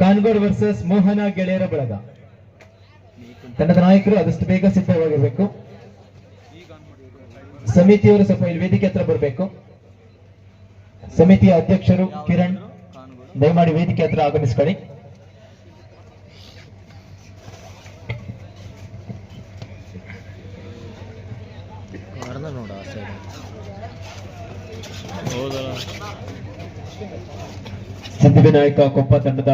ಕಾನ್ಗೋಡ್ versus ಮೋಹನ ಗೆಳೆಯರ ಬಳಗ. ತಂಡದ ನಾಯಕರು ಅದಷ್ಟು ಬೇಗ ಸಿದ್ಧವಾಗಿರಬೇಕು. ಸಮಿತಿಯವರು ಸ್ವಲ್ಪ ಇಲ್ಲಿ ವೇದಿಕೆ ಹತ್ರ ಬರಬೇಕು. ಸಮಿತಿಯ ಅಧ್ಯಕ್ಷರು ಕಿರಣ್, ದಯಮಾಡಿ ವೇದಿಕೆ ಹತ್ರ ಆಗಮಿಸ್ಕೊಳ್ಳಿ. ಸಿದ್ಧಿವಿನಾಯಕ ಕೊಪ್ಪ ತಂಡದ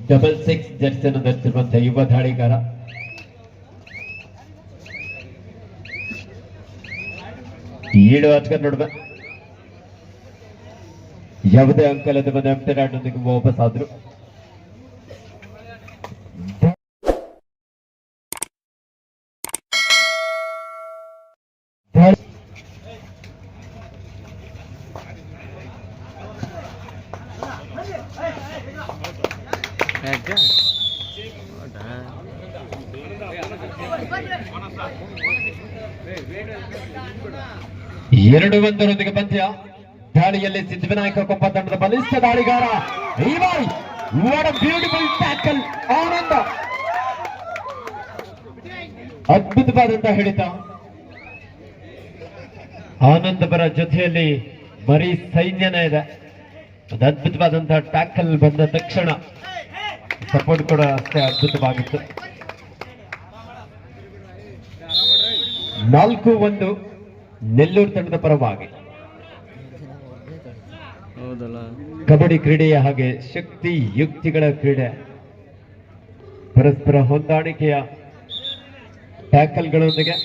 ಡಬಲ್ ಸಿಕ್ಸ್ ಜರ್ಸಿಯನ್ನು ಧರಿಸಿರುವಂತಹ ಯುವ ದಾಳಿಗಾರ ಏಳು ಆಟಗಾರ ನೋಡುವ ಯಾವುದೇ ಅಂಕಲದ ಬಂದ ಎಂಟರಾಡೊಂದಿಗೆ ವಾಪಸ್ ಆದ್ರು ದಾಳಿ- ಎರಡು ಒಂದರೊಂದಿಗೆ ಪಂದ್ಯ ದಾಳಿಯಲ್ಲಿ ಸಿದ್ಧವಿನಾಯಕ ಕೊಪ್ಪ ತಂಡದ ಬಲಿಷ್ಠ ದಾಳಿಗಾರ ಈವಾಯ್ what a beautiful tackle Ananda. ಅದ್ಭುತವಾದಂತಹ ಹಿಡಿತ. ಆನಂದ ಬರ ಜೊತೆಯಲ್ಲಿ ಬರೀ ಸೈನ್ಯನೇ ಇದೆ. ಅದ್ಭುತವಾದಂತಹ ಟ್ಯಾಕಲ್ ಬಂದ ತಕ್ಷಣ. ಸಪೋರ್ಟ್ ಕೂಡ ಅಷ್ಟೇ ಅದ್ಭುತವಾಗಿತ್ತು. ನಾಲ್ಕು ಒಂದು ನೆಲ್ಲೂರು ತಂಡದ ಪರವಾಗಿ. ಕಬಡ್ಡಿ ಕ್ರೀಡೆಯ ಹಾಗೆ ಶಕ್ತಿ ಯುಕ್ತಿಗಳ ಕ್ರೀಡೆ. ಪರಸ್ಪರ ಹೊಂದಾಣಿಕೆಯ ಟ್ಯಾಕಲ್ಗಳೊಂದಿಗೆ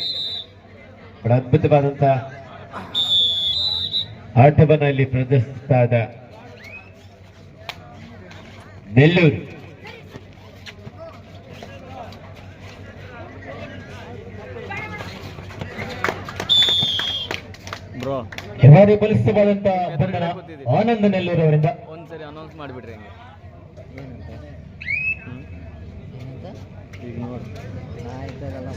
ಬಹಳ ಅದ್ಭುತವಾದಂತಹ ಆಟವನ್ನು ಇಲ್ಲಿ ಪ್ರದರ್ಶಿಸ್ತಾ ಇದೆ ನೆಲ್ಲೂರು. ಭಾರಿ ಬಲಿಷ್ಠವಾದಂತಹ ಬಂಧನ ಆನಂದ ನೆಲ್ಲೂರು ಅವರಿಂದ ಒಂದ್ಸರಿ ಅನೌನ್ಸ್ ಮಾಡಿಬಿಡ್ರಿ ಹಂಗೆ.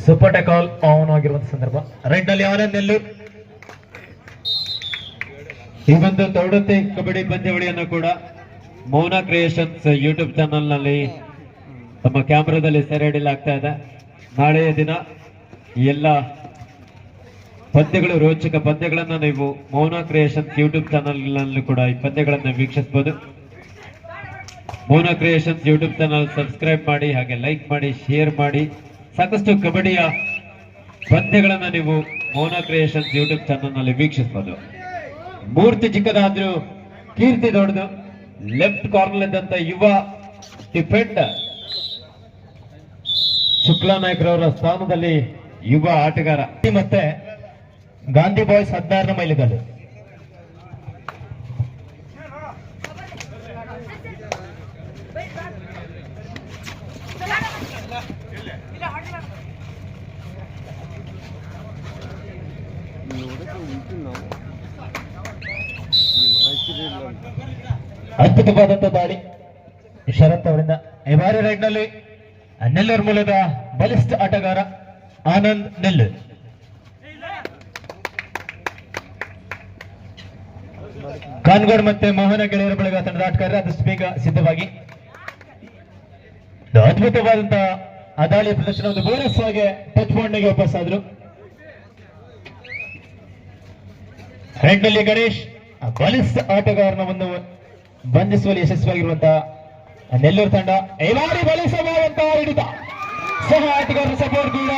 ಸೂಪರ್ ಟೆಕಾಲ್ ಆನ್ ಆಗಿರುವಂತ ಸಂದರ್ಭ. ರೈಟ್ ಅಲ್ಲಿ ಆನಂದ್ ನೆಲ್ಲೂರ್ ಈ ಒಂದು ತೌಡತೆ ಕಬಡ್ಡಿ ಪಂದ್ಯಾವಳಿಯನ್ನು ಕೂಡ ಮೌನ ಕ್ರಿಯೇಷನ್ಸ್ ಯೂಟ್ಯೂಬ್ ಚಾನಲ್ನಲ್ಲಿ ತಮ್ಮ ಕ್ಯಾಮ್ರಾದಲ್ಲಿ ಸೆರೆ ಹಿಡಿಯಲಾಗ್ತಾ ಇದೆ. ನಾಳೆಯ ದಿನ ಎಲ್ಲ ಪಂದ್ಯಗಳು, ರೋಚಕ ಪದ್ಯಗಳನ್ನ ನೀವು ಮೌನ ಕ್ರಿಯೇಷನ್ ಯೂಟ್ಯೂಬ್ ಚಾನಲ್ನಲ್ಲಿ ಕೂಡ ಈ ಪದ್ಯಗಳನ್ನ ವೀಕ್ಷಿಸಬಹುದು ಮೌನ ಕ್ರಿಯೇಷನ್ ಯೂಟ್ಯೂಬ್ ಚಾನಲ್ ಸಬ್ಸ್ಕ್ರೈಬ್ ಮಾಡಿ, ಹಾಗೆ ಲೈಕ್ ಮಾಡಿ, ಶೇರ್ ಮಾಡಿ. ಸಾಕಷ್ಟು ಕಬಡ್ಡಿಯ ಪದ್ಯಗಳನ್ನ ನೀವು ಮೌನ ಕ್ರಿಯೇಷನ್ ಯೂಟ್ಯೂಬ್ ಚಾನಲ್ನಲ್ಲಿ ವೀಕ್ಷಿಸಬಹುದು ಮೂರ್ತಿ ಚಿಕ್ಕದಾದ್ರೂ ಕೀರ್ತಿ ದೊಡ್ಡದು. ಲೆಫ್ಟ್ ಕಾರ್ನರ್ ಇದ್ದಂತ ಯುವ ಡಿಫೆಂಡರ್ ಶುಕ್ಲಾ ನಾಯ್ಕರವರ ಸ್ಥಾನದಲ್ಲಿ ಯುವ ಆಟಗಾರ. ಮತ್ತೆ ಗಾಂಧಿ ಬಾಯ್ಸ್ ಹದಿನಾರನೇ ಮೈಲಿಗಲ್ಲು. ಅದ್ಭುತವಾದಂತ ದಾಳಿ. ಶರತ್ ಅವರಿಂದ ಬಾರಿ ರೈಡ್ನಲ್ಲಿ ನೆಲ್ಲೂರು ಮೂಲದ ಬಲಿಷ್ಠ ಆಟಗಾರ ಆನಂದ್ ನೆಲ್ಲೂರ್ ಕಾನ್ಗೋಡ್ ಮತ್ತೆ ಮೋಹನ ಗೆಳೆಯರ ಬಳಗ ತಂಡದ ಆಟಗಾರರ ಆದಷ್ಟು ಬೇಗ ಸಿದ್ಧವಾಗಿ. ಅದ್ಭುತವಾದಂತಹ ಅದಾಳಿ ಪ್ರದರ್ಶನ, ಒಂದು ಬೋನಸ್ ಆಗಿ ಟಚ್ ಪಾಯಿಂಟ್ಗೆ ವಾಪಸ್ ಆದ್ರು. ರೈಡ್ನಲ್ಲಿ ಗಣೇಶ್ ಬಲಿಸ್ ಆಟಗಾರನ ಒಂದು ಬಂಧಿಸುವಲ್ಲಿ ಯಶಸ್ವಿಯಾಗಿರುವಂತಹ ನೆಲ್ಲೂರು ತಂಡ. ಈ ಬಾರಿ ಬಲಿಸಬಹುದಂತಹ ಹಿಡಿತ. ಸಹ ಆಟಗಾರರ ಸಪೋರ್ಟ್ ಕೂಡ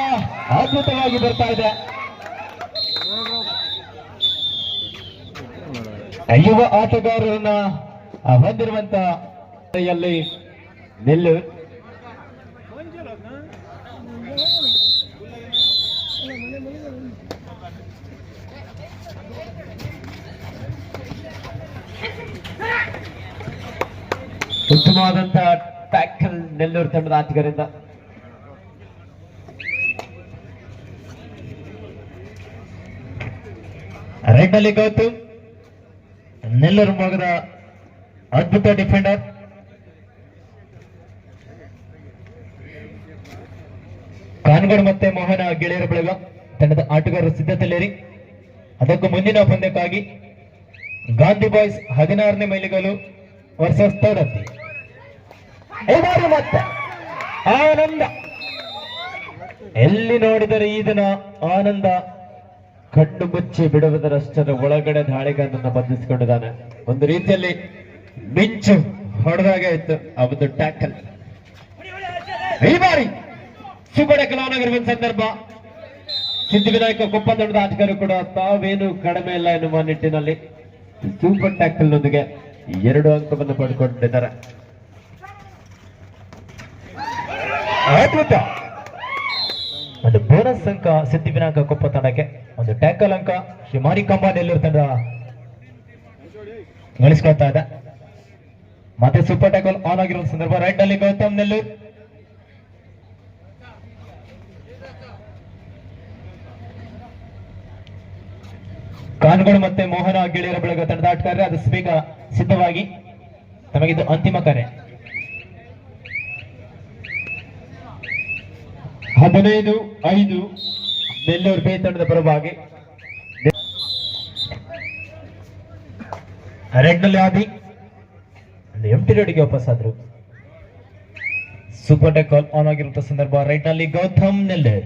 ಅದ್ಭುತವಾಗಿ ಬರ್ತಾ ಇದೆ. ಯುವ ಆಟಗಾರರನ್ನ ಹೊಂದಿರುವಂತ ನಿಲ್ಲು. ಉತ್ತಮವಾದಂತ ಟ್ಯಾಕಲ್ ನೆಲ್ಲೂರು ತಂಡದ ಆಟಗಾರರಿಂದ ರೈಟ್ ಅಲ್ಲಿ ಗೌತಮ್. ನೆಲ್ಲೂರು ಭಾಗದ ಅದ್ಭುತ ಡಿಫೆಂಡರ್. ಕಾನ್ಗಡ್ ಮತ್ತೆ ಮೋಹನ ಗೆಳೆಯರ ಬಳಗ. ತಂಡದ ಆಟಗಾರರ ಸಿದ್ಧತೆಯಲ್ಲಿರಿ ಅದಕ್ಕೂ ಮುಂದಿನ ಪಂದ್ಯಕ್ಕಾಗಿ ಗಾಂಧಿ ಬಾಯ್ಸ್ ಹದಿನಾರನೇ ಮೈಲಿಗಲು ವರ್ಸಸ್ ತೋಡತ್ತಿ ಮತ್ತೆ. ಆನಂದ. ಎಲ್ಲಿ ನೋಡಿದರೆ ಈ ದಿನ ಆನಂದ. ಕಣ್ಣು ಮುಚ್ಚಿ ಬಿಡುವುದರಷ್ಟರ ಒಳಗಡೆ ದಾಳಿಗಾರನನ್ನ ಬಂಧಿಸಿಕೊಂಡಿದ್ದಾನೆ. ಒಂದು ರೀತಿಯಲ್ಲಿ ಮಿಂಚು ಹೊಡೆದಾಗೆ ಇತ್ತು ಆ ಒಂದು ಟ್ಯಾಕಲ್. ಈ ಬಾರಿ ಸುಬಡ ಕಲಾನಗರ ಸಂದರ್ಭ. ಸಿದ್ಧಿವಿನಾಯಕ ಕೊಪ್ಪ ತಂಡದ ಆಟಗಾರರು ಕೂಡ ತಾವೇನು ಕಡಿಮೆ ಇಲ್ಲ ಎನ್ನುವ ನಿಟ್ಟಿನಲ್ಲಿ ಸೂಪರ್ ಟ್ಯಾಕಲ್ ನೊಂದಿಗೆ ಎರಡು ಅಂಕವನ್ನು ಪಡ್ಕೊಂಡಿದ್ದಾರೆ ಅದ್ಭುತ! ಒಂದು ಬೋನಸ್ ಅಂಕ ಸಿದ್ಧಿವಿನಾಯಕ ಕೊಪ್ಪ ತಂಡಕ್ಕೆ. ಒಂದು ಟ್ಯಾಕಲ್ ಅಂಕ ಶಿಮಾರಿ ನೆಲ್ಲೂರು ತಂಡ ಗಳಿಸ್ಕೊಳ್ತಾ ಇದೆ. ಮತ್ತೆ ಸೂಪರ್ ಟ್ಯಾಕಲ್ ಆನ್ ಆಗಿರುವ ಸಂದರ್ಭ. ರೈಟ್ ಅಲ್ಲಿ ಗೌತಮ್ ನೆಲ್ಲೂರು. ಕಾನ್ಗಳು ಮತ್ತೆ ಮೋಹನ ಗೆಳೆಯರ ಬಳಗ ತಂಡದ ಆಟಗಾರರು ಅದು ಬೇಗ ಸಿದ್ಧವಾಗಿ ತಮಗಿದು ಅಂತಿಮ ಕರೆ. ಹದಿನೈದು, ಐದು ನೆಲ್ಲೂರು ಬೇತಂಡದ ಪರವಾಗಿ. ರೆಡ್ನಲ್ಲಿ ಎಂಟಿ ರೋಡಿಗೆ ವಾಪಸ್ ಆದ್ರು. ಸೂಪರ್ ಟೆಕ್ ಆನ್ ಆಗಿರುವಂತಹ ಸಂದರ್ಭ. ರೈಟ್ನಲ್ಲಿ ಗೌತಮ್ ನೆಲ್ಲೆ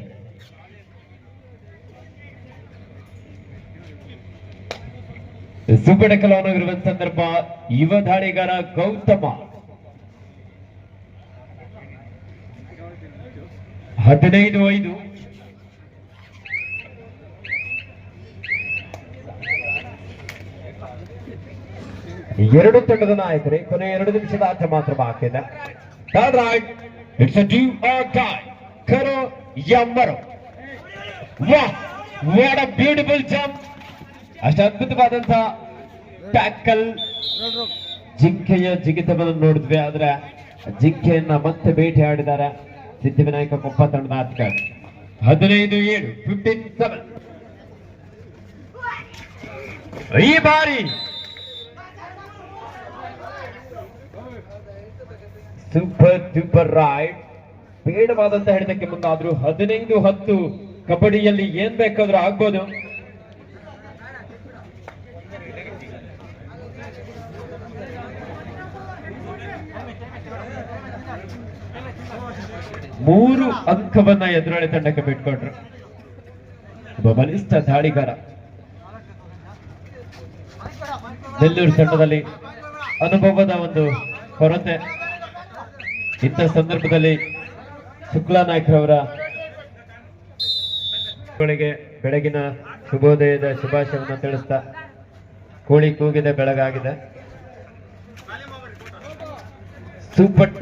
ಸೂಪರ್ ಟೆಕ್ ಆನ್ ಆಗಿರುವ ಸಂದರ್ಭ. ಯುವ ದಾಳಿಗಾರ ಗೌತಮ. ಹದಿನೈದು ಐದು. ಎರಡು ತಂಡದ ನಾಯಕರೇ ಕೊನೆ ಎರಡು ನಿಮಿಷದ ಆಟ ಮಾತ್ರ ಬಾಕಿ ಇದೆ. Right it's a what a beautiful jump ಅಷ್ಟು ಅದ್ಭುತವಾದಂತಹ ಟ್ಯಾಕಲ್ ಜಿಂಕೆಯ ಜಿಗಿತವನ್ನು ನೋಡಿದ್ವಿ, ಆದ್ರೆ ಜಿಂಕೆಯನ್ನ ಮತ್ತೆ ಭೇಟಿ ಆಡಿದ್ದಾರೆ ಸಿದ್ಧಿವಿನಾಯಕ ಕೊಪ್ಪ ತಂಡದ ಆಟಗಾರ ಹದಿನೈದು ಏಳು ಫಿಫ್ಟೀನ್ ಸೆವೆನ್ ಈ ಬಾರಿ ಸೂಪರ್ ಡೂಪರ್ ರೈಡ್ ಬೇಡವಾದಂತ ಹಿಡಿತಕ್ಕೆ ಮುಂದಾದ್ರು ಹದಿನೈದು ಹತ್ತು ಕಬಡ್ಡಿಯಲ್ಲಿ ಏನ್ ಬೇಕಾದ್ರೂ ಆಗ್ಬೋದು. ಮೂರು ಅಂಕವನ್ನ ಎದುರಾಳಿ ತಂಡಕ್ಕೆ ಬಿಟ್ಕೊಂಡ್ರು. ಒಬ್ಬ ಬಲಿಷ್ಠ ದಾಳಿಗಾರ. ನೆಲ್ಲೂರು ತಂಡದಲ್ಲಿ ಅನುಭವದ ಒಂದು ಕೊರತೆ. ಇಂಥ ಸಂದರ್ಭದಲ್ಲಿ ಶುಕ್ಲಾ ನಾಯ್ಕರವರ ಬೆಳಗಿನ ಶುಭೋದಯದ ಶುಭಾಶಯವನ್ನು ತಿಳಿಸ್ತಾ ಕೋಳಿ ಕೂಗಿದೆ, ಬೆಳಗಾಗಿದೆ.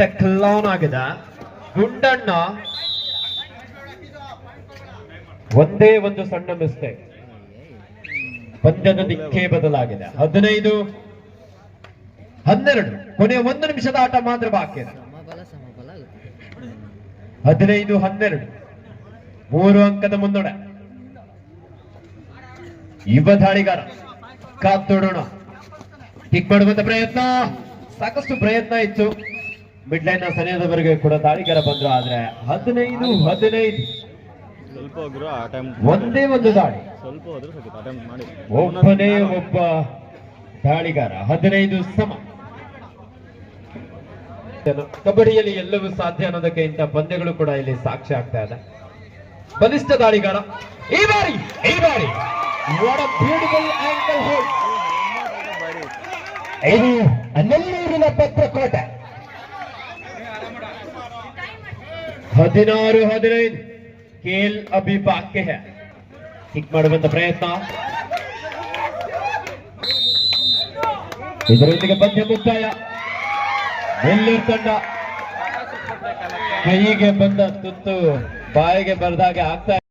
ಟೆಕ್ಲಾನ್ ಆಗಿದ. ಗುಂಡಣ್ಣ ಒಂದೇ ಒಂದು ಸಣ್ಣ ಮಿಸ್ಟೇಕ್ ಪಂದ್ಯದ ದಿಕ್ಕೇ ಬದಲಾಗಿದೆ. ಹದಿನೈದು, ಹನ್ನೆರಡು, ಕೊನೆಯ ಒಂದು ನಿಮಿಷದ ಆಟ ಮಾತ್ರ ಬಾಕಿ ಹದಿನೈದು ಹನ್ನೆರಡು. ಮೂರು ಅಂಕದ ಮುನ್ನಡೆ. ಯುವ ದಾಳಿಗಾರ ಕಾತೋಡೋಣ ಕಿಕ್ ಮಾಡುವಂತ ಪ್ರಯತ್ನ. ಸಾಕಷ್ಟು ಪ್ರಯತ್ನ ಇತ್ತು. ಮಿಡ್ ಲೈನ್ನ ಸನಿಹದವರೆಗೆ ಕೂಡ ದಾಳಿಗಾರ ಬಂದ್ರು. ಆದ್ರೆ ಹದಿನೈದು ಹದಿನೈದು. ಒಂದೇ ಒಂದು ದಾಳಿ. ಒಬ್ಬನೇ ಒಬ್ಬ ದಾಳಿಗಾರ. ಹದಿನೈದು ಸಮ. ಕಬಡ್ಡಿಯಲ್ಲಿ ಎಲ್ಲವೂ ಸಾಧ್ಯ ಅನ್ನೋದಕ್ಕೆ ಇಂಥ ಪಂದ್ಯಗಳು ಕೂಡ ಇಲ್ಲಿ ಸಾಕ್ಷಿ ಆಗ್ತಾ ಇದೆ. ಬಲಿಷ್ಠ ದಾಳಿಗಾರ, ಈ ಬಾರಿ ಈ ಬಾರಿ. ಇದು ನೆಲ್ಲೂರಿನ ಪತ್ರಕೋಟೆ ಹದಿನಾರು, ಹದಿನೈದು. ಕೇಲ್ ಅಭಿ ಬಾಕ್ಯ ಹೇ ಕಿಕ್ ಮಾಡುವಂತ ಪ್ರಯತ್ನ. ಇದರೊಂದಿಗೆ ಪಂದ್ಯ ಮುಕ್ತಾಯ. ನೆಲ್ಲೂರು ತಂಡ. ಕೈಗೆ ಬಂದ ತುತ್ತು ಬಾಯಿಗೆ ಬರೆದಾಗೆ ಆಗ್ತಾ